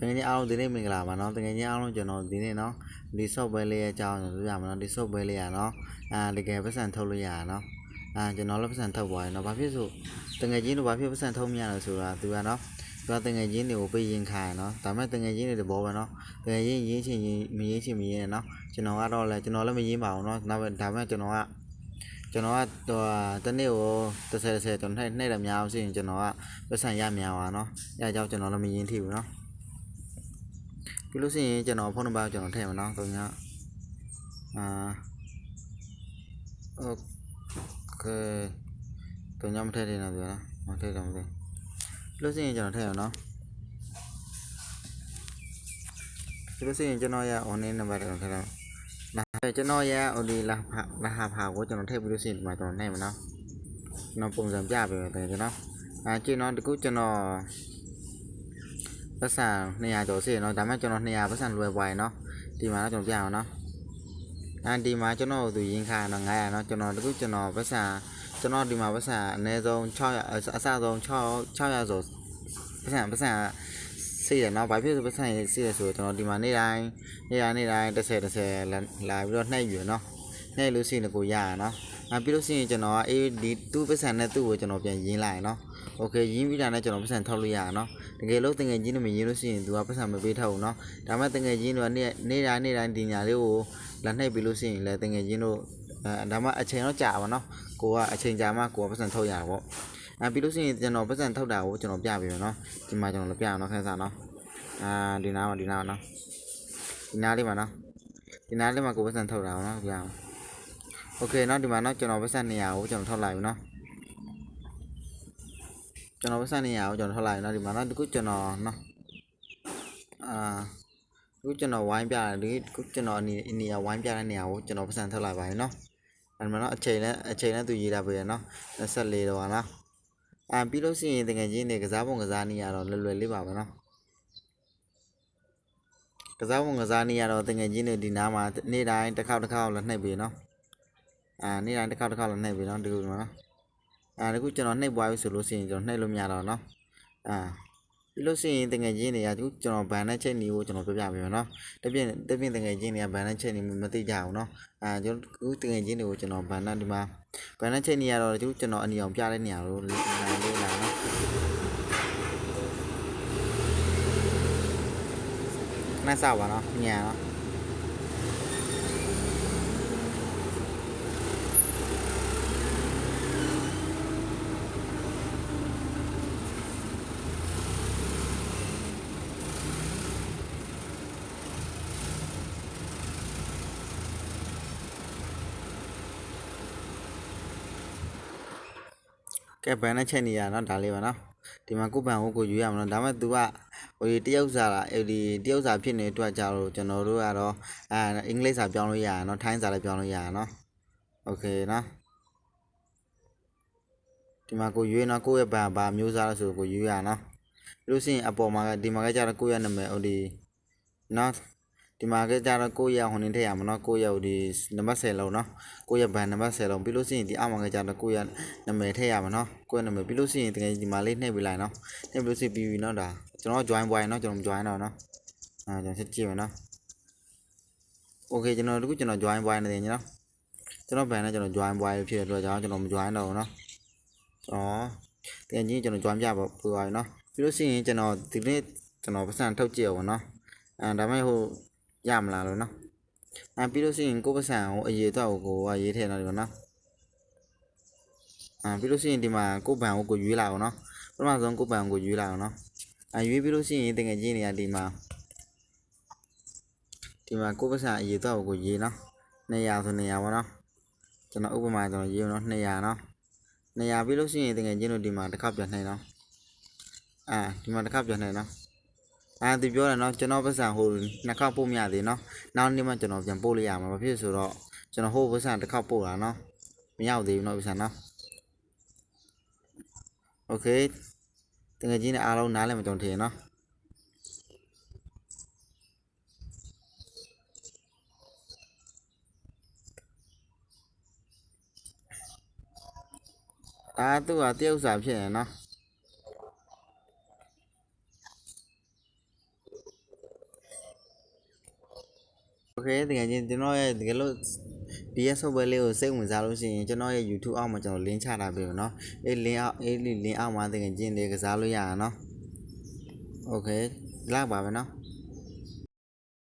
တကယ်ချင်းအားလုံးဒီနေ့မင်္ဂလာပါနော်တကယ်ချင်းအားလုံးကျွန်တော်ဒီနေ့နော်ဒီ software လေးရဲ့အကြောင်းကျွန်တော်ပြောပြမယ်နော်ဒီ software လေးကနော်အာတကယ်ပတ်စံထုတ်လို့ရတာနော်အာကျွန်တော်လည်းပတ်စံထုတ်သွားတယ်နော်ဘာဖြစ်ဆိုတကယ်ချင်းတို့ဘာဖြစ်ပတ်စံထုတ်မရလို့ဆိုတာသူကနော်သူကတကယ်ချင်းတွေကိုပေးရင်ခိုင်းနော်ဒါမဲ့တကယ်ချင်းတွေတဘောပဲနော်တကယ်ချင်းရင်းချင်ရင်မရင်းချင်မရင်းနော်ကျွန်တော်ကတော့လည်းကျွန်တော်လည်းမရင်းပါဘူးနော်ဒါမဲ့ဒါမဲ့ကျွန်တော်ကကျွန်တော်ကတော့တနေ့ကို30 30ကျွန်တော်နှိုက်နှိုက်တယ်များအောင်ဆိုရင်ကျွန်တော်ကပတ်စံရများပါနော်အဲအကြောင်းကျွန်တော်လည်းမရင်းထိဘူးနော် ပြီးလို့ရှိရင်ကျွန်တော်ဖုန်းနံပါတ်ကိုကျွန်တော်ထည့်မှာနော်3ညအာโอเค3ညမထည့်သေးနော်ဗျာမထည့်တော့မသိပြီးလို့ရှိရင်ကျွန်တော်ထည့်ရအောင်နော်ပြီးလို့ရှိရင်ကျွန်တော်ရဲ့ online နံပါတ်ကိုထည့်တော့ဒါကျွန်တော်ရဲ့ OD လာဖလာဟာဖာကိုကျွန်တော်ထည့်ပြီးလို့ရှိရင်ဒီမှာကျွန်တော်နှိမ့်မှာနော်ကျွန်တော်ပုံစံပြပေးမယ်ကျွန်တော်အဲကျွန်တော်ဒီခုကျွန်တော် ပတ်စံ200ကျော်စီနော်ဒါမှကျွန်တော်200ပတ်စံလွယ်ပွားရနော်ဒီမှာတော့ကျွန်တော်ပြအောင်နော်အဲဒီမှာကျွန်တော်သူရင်းခါတော့900နော်ကျွန်တော်တခုကျွန်တော်ပတ်စံကျွန်တော်ဒီမှာပတ်စံအနည်းဆုံး600အစဆုံး6 600ဆိုပတ်စံပတ်စံစီရနော်ဘာဖြစ်လို့ပတ်စံစီရဆိုတော့ကျွန်တော်ဒီမှာနေ့တိုင်းနေ့တိုင်းနေ့တိုင်း10 10လာပြီးတော့နှိပ်ယူနော် ပ်လို့ရှိရင်ကိုရရเนาะအဲပြီးလို့ရှိရင်ကျွန်တော်ကအေးဒီသူ့ပတ်စံနဲ့သူ့ကိုကျွန်တော်ပြန်ရင်းလိုက်เนาะโอเคရင်းပြီးတာနဲ့ကျွန်တော်ပတ်စံထုတ်လို့ရရเนาะ တကယ်လို့တငယ်ချင်းတွေမရေးလို့ရှိရင် तू ကပတ်စံမပေးထားဘူးเนาะဒါမှတငယ်ချင်းတွေကနေ့နေ့တိုင်းနေ့တိုင်းဒီညာလေးကိုလက်နှိပ်ပြီးလို့ရှိရင်လည်းတငယ်ချင်းတို့အဲဒါမှအချိန်တော့ကြာပါเนาะကိုကအချိန်ကြာမှကိုကပတ်စံထုတ်ရတာပေါ့အဲပြီးလို့ရှိရင်ကျွန်တော်ပတ်စံထုတ်တာကိုကျွန်တော်ပြပေးမယ်เนาะဒီမှာကျွန်တော်လည်းပြအောင်เนาะခန်းစားเนาะအာဒီနားမှာဒီနားမှာเนาะဒီနားလေးမှာเนาะဒီနားလေးမှာကိုပတ်စံထုတ်တာเนาะပြအောင်โอเคเนาะဒီမှာเนาะကျွန်တော်ပတ်စံ200ကိုကျွန်တော်ထုတ်လိုက်ပြီเนาะ ကျွန်တော်ပတ်စံနေရအောင် ကျွန်တော်ထွက်လာရင်တော့ဒီမှာတော့ဒီခုကျွန်တော်နော်အာဒီခုကျွန်တော်ဝိုင်းပြတယ်ဒီခုကျွန်တော်အနေနေရာဝိုင်းပြတဲ့နေရာကိုကျွန်တော်ပတ်စံထွက်လာပါရင်နော်အဲ့မှာတော့အချိန်နဲ့အချိန်နဲ့သူရေးတာပဲနော်24တော့ပါနော်အာပြီးလို့ရှိရင်တကယ်ချင်းနေကစားပုံကစားနေရတော့လွယ်လွယ်လေးပါပဲနော်ကစားပုံကစားနေရတော့တက အာနေ့တိုင်းတစ်ခါတစ်ခါလောက်နှိပ်ပြီနော်ဒီလိုနော်အာဒီခုကျွန်တော်နှိပ်ပွားပြီဆိုလို့ရှိရင်ကျွန်တော်နှိပ်လို့မရတော့နော်အာပြီးလို့ရှိရင်တကယ်ချင်းတွေကကျွန်တော်ဗန်နဲ့ချက်နီကိုကျွန်တော်ပြောပြပေးမယ်နော်တပြင်းတပြင်းတကယ်ချင်းတွေကဗန်နဲ့ချက်နီမသိကြဘူးနော်အာကျွန်တော်တကယ်ချင်းတွေကိုကျွန်တော်ဗန်နဲ့ဒီမှာဗန်နဲ့ချက်နီကတော့ကျွန်တော်အနီအောင်ပြတဲ့နေရာလို့လာလို့လာနော်နဲ့စပါနော်ညံနော် ကဲဘန်နဲ့ချက်နေရတော့ဒါလေးပါနော်ဒီမှာကိုဘန်ကိုကိုယူရမှာနော်ဒါမှ तू ကဟိုဒီတရုတ်စာလားအဲဒီတရုတ်စာဖြစ်နေတဲ့အတွက်ကြောင့်ကျွန်တော်တို့ကတော့အာအင်္ဂလိပ်စာပြောင်းလို့ရရနော်ထိုင်းစာလည်းပြောင်းလို့ရရနော်โอเคနော်ဒီမှာကိုယူရနော်ကိုရဲ့ဘန်ဘာမျိုးစားလဲဆိုကိုယူရနော်ပြီးလို့ရှိရင်အပေါ်မှာဒီမှာကကြတော့ကိုရဲ့နာမည်ဟိုဒီနော် ဒီမှာကကြတော့ကိုရဲ့ဟိုနေထည့်ရမှာနော်ကိုရဲ့ဟိုဒီနံပါတ်10လုံးနော်ကိုရဲ့ဘန်နံပါတ်10လုံးပြီးလို့ရှိရင်ဒီအောက်မှာကကြတော့ကိုရဲ့နာမည်ထည့်ရမှာနော်ကိုရဲ့နာမည်ပြီးလို့ရှိရင်တကယ်ဒီမှာလေးနှိပ်ပေးလိုက်နော်နှိပ်ပြီးလို့ရှိရင်ပြီးပြီနော်ဒါကျွန်တော် join ပွားရင်နော်ကျွန်တော် join တော့နော်အာကျွန်တော်ဆက်ကြည့်မယ်နော် okay ကျွန်တော်ဒီခုကျွန်တော် join ပွားနေတယ်နော်ကျွန်တော်ဘန်နဲ့ကျွန်တော် join ပွားရဖြစ်တဲ့အတွက်ကြောင့်ကျွန်တော်မ join တော့ဘူးနော်အော်တကယ်ကြီးကျွန်တော် join ပြပါပူပါပြီနော်ပြီးလို့ရှိရင်ကျွန်တော်ဒီနေ့ကျွန်တော်ပတ်စံထုတ်ကြည့်အောင်နော်အဲဒါမဲ့ဟို ရမလားလို့နော်အဲပြီးလို့ရှိရင်ကိုယ်ပတ်စံဟိုအရေးတော့ကိုကရေးထည့်တော့ဒီမှာနော်အဲပြီးလို့ရှိရင်ဒီမှာကိုယ်ဘန်ကိုကိုရွေးလာအောင်နော်ပထမဆုံးကိုယ်ဘန်ကိုရွေးလာအောင်နော်အဲရွေးပြီးလို့ရှိရင်တကယ်ကြီးနေရဒီမှာဒီမှာကိုယ်ပတ်စံအရေးတော့ကိုရေးနော်200ဆို200ပါနော်ကျွန်တော်ဥပမာကျွန်တော်ရေးနော်200နော်200ပြီးလို့ရှိရင်တကယ်ချင်းတို့ဒီမှာတစ်ခါပြန်နှိမ့်နော်အာဒီမှာတစ်ခါပြန်နှိမ့်နော် အာသူပြောတယ်နော်ကျွန်တော်ပတ်စံဟိုနှစ်ခေါက်ပို့မရသေးနော်နောက်နေ့မှကျွန်တော်ပြန်ပို့လိုက်ရမှာဘာဖြစ်ဆိုတော့ကျွန်တော်ဟိုပတ်စံတစ်ခေါက်ပို့တာနော်မရောက်သေးဘူးနော်ပတ်စံနော်โอเคတကယ်ချင်းနဲ့အားလုံးနားလည်မကြုံထင်နော်ဒါသူကတရုတ်စာဖြစ်နေနော် โอเคတကယ်ချင်းကျွန်တော်ရဲ့တကယ်လို့ဒီရဲ့ software လေးကိုစိတ်ဝင်စားလို့ရှိရင်ကျွန်တော်ရဲ့ YouTube အောက်မှာကျွန်တော် link ချထားပေးမယ်เนาะအေး link အောက်အေး link အောက်မှာတကယ်ချင်းလေးကစားလို့ရအောင်เนาะโอเคလောက်ပါပဲเนาะ